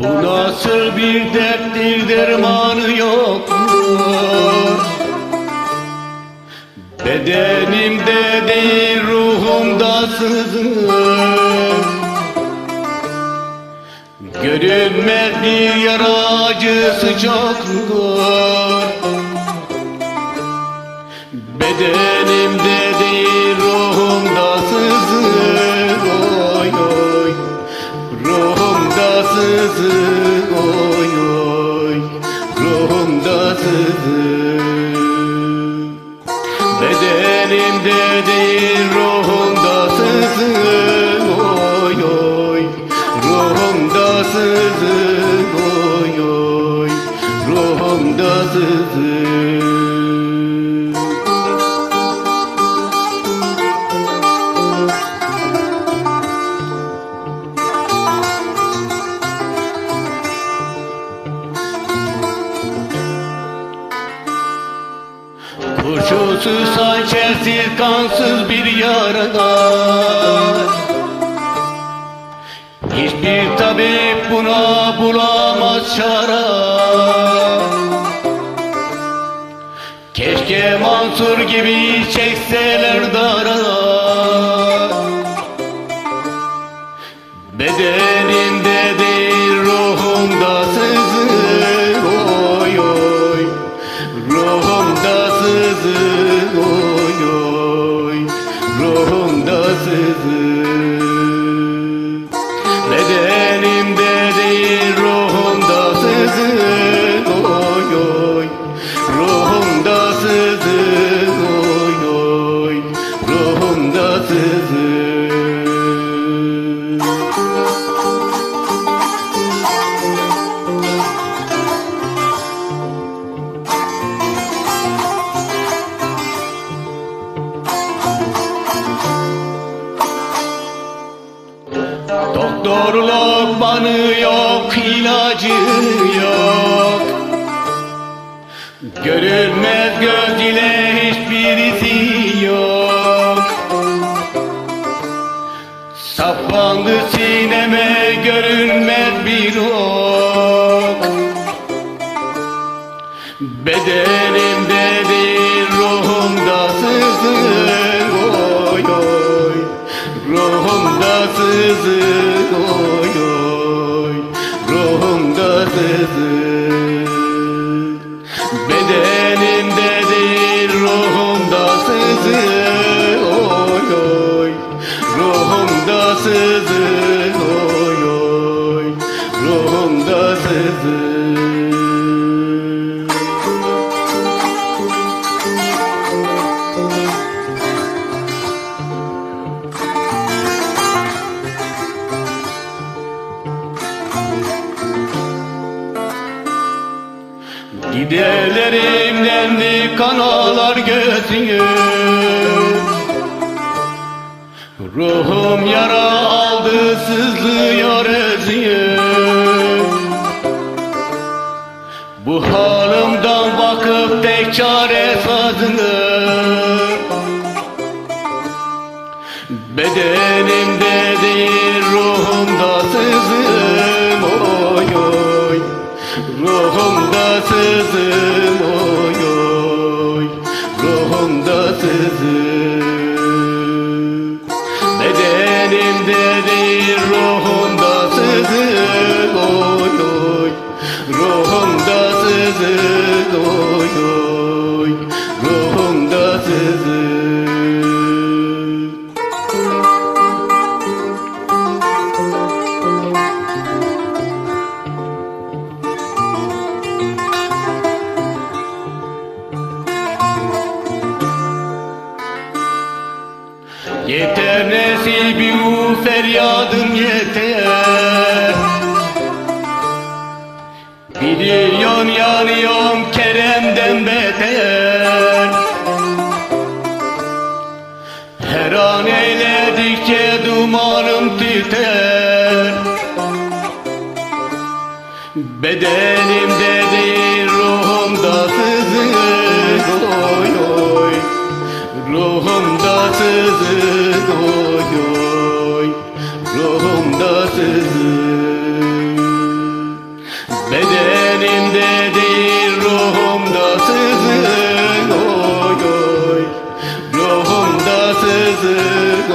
Nasıl bir derttir dermanı yoktur? Bedenimde değil ruhumda sızır. Görünmez bir yara acısı çoktur. Bedenimde değil ruhumda sızır Ruhumda sızır oy oy. Ruhumda sızır Bedenimde değil ruhumda Kurşunsuz hançersiz kansız bir yaradan Hiçbir tabip buna bulamaz çare Keşke Mansur gibi çekseler dara. Bedenimde değil ruhumda sızır. Oy oy. Ruhumda sızır Sızır Doktorluk yok, ilacı yok görünmez bir ok Bedenimde değil ruhumda sızır oy oy Ruhumda sızır Giderlerimden de kanalar gözüm Ruhum yara aldı sızlıyor özüm Bu halimden bakıp tek çare sazınır Bedenimde Ruhumda Yeter nesibi feryadım yeter. Biliyorsun yanıyorum Kerem'den beter. Her an eyledikçe dumanım tüter Bedenimde değil ruhumda sızır. Oy oy Ruhumda sızık oy Ruhumda sızık Bedenimde değil ruhumda sızık Ruhumda sızık